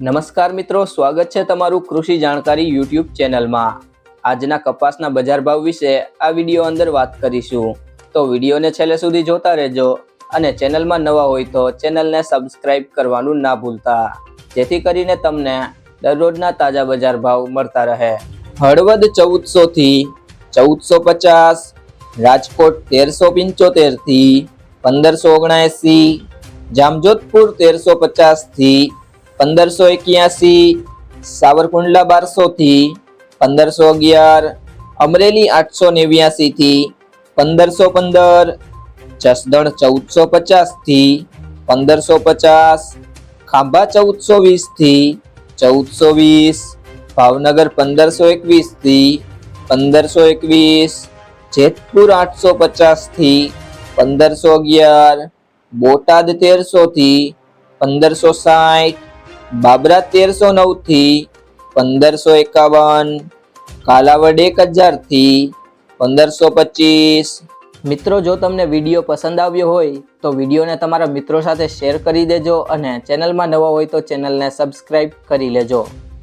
નમસ્કાર મિત્રો, સ્વાગત છે તમારું કૃષિ જાણકારી યુટ્યુબ ચેનલમાં. આજના કપાસના બજાર ભાવ વિશે આ વીડિયો અંદર વાત કરીશું. તો વિડીયોને છેલ્લે સુધી જોતા રહેજો અને ચેનલમાં નવા હોય તો ચેનલને સબસ્ક્રાઇબ કરવાનું ના ભૂલતા. જેથી કરીને તમને દરરોજના તાજા બજાર ભાવ મળતા રહે. હળવદ ચૌદસો થી ચૌદસો પચાસ રાજકોટ તેરસો પંચોતેરથી પંદરસો ઓગણએંસી, જામજોધપુર તેરસો પચાસથી પંદરસો એક્યાસી, સાવરકુંડલા બારસોથી, પંદરસો અગિયાર, અમરેલી આઠસો નેવ્યાસીથી, પંદરસો પંદર, જસદણ ચૌદસો પચાસથી, પંદરસો પચાસ, ખાંભા ચૌદસો વીસથી, ચૌદસો વીસ, ભાવનગર પંદરસો એકવીસથી, પંદરસો એકવીસ, જેતપુર આઠસો પચાસથી, પંદરસો અગિયાર, બોટાદ તેરસોથી, પંદરસો સાઠ બાબરા તેરસો નવથી પંદરસો એકાવન, કાલાવડ એક હજારથી પંદરસો પચીસ. મિત્રો, જો તમને વીડિયો પસંદ આવ્યો હોય, તો વિડીયોને તમારા મિત્રો સાથે શેર કરી દેજો અને ચેનલમાં નવા હોય તો ચેનલને સબસ્ક્રાઈબ કરી લેજો.